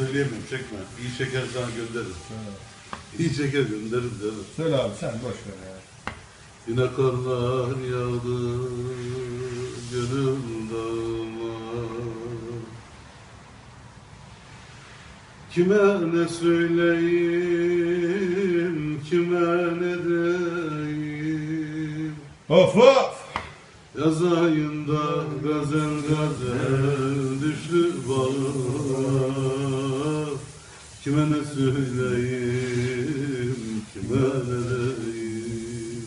söyleyemem çekme. İyi şeker sana gönderirim. İyi şeker gönderirim canım. Söyle abi sen boş ver ya. Yine karlar yağdı gönül dağıma Kime ne söyleyeyim, kime ne diyeyim Of of! Yaz ayında gazel gazel düştü bağıma Kime ne söyleyeyim, kime ne diyeyim?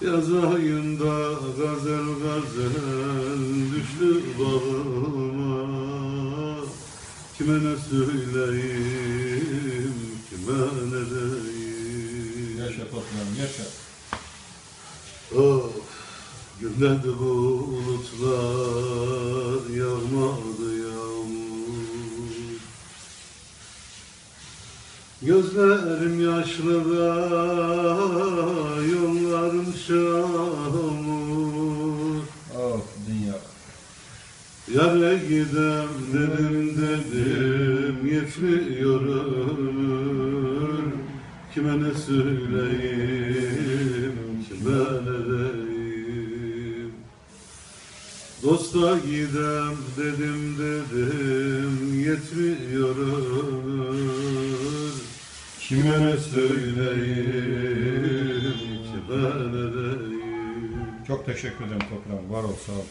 Yaz ayında gazel gazel düştü bağıma Kime ne söyleyeyim, kime ne diyeyim? Yaşa toprağım yaşa. Of, gümledi bulutlar, Gözlerim yaşlı da, yollarım şamur. Of dünya. Yare gidem dedim dedim, yetmiyor ömür. Kime ne söyleyeyim, kime ne diyeyim Dosta gidem dedim dedim, yetmiyor ömür Kime ne söyleyeyim, kime ne Çok teşekkür ederim toprağım. Var ol sağ ol.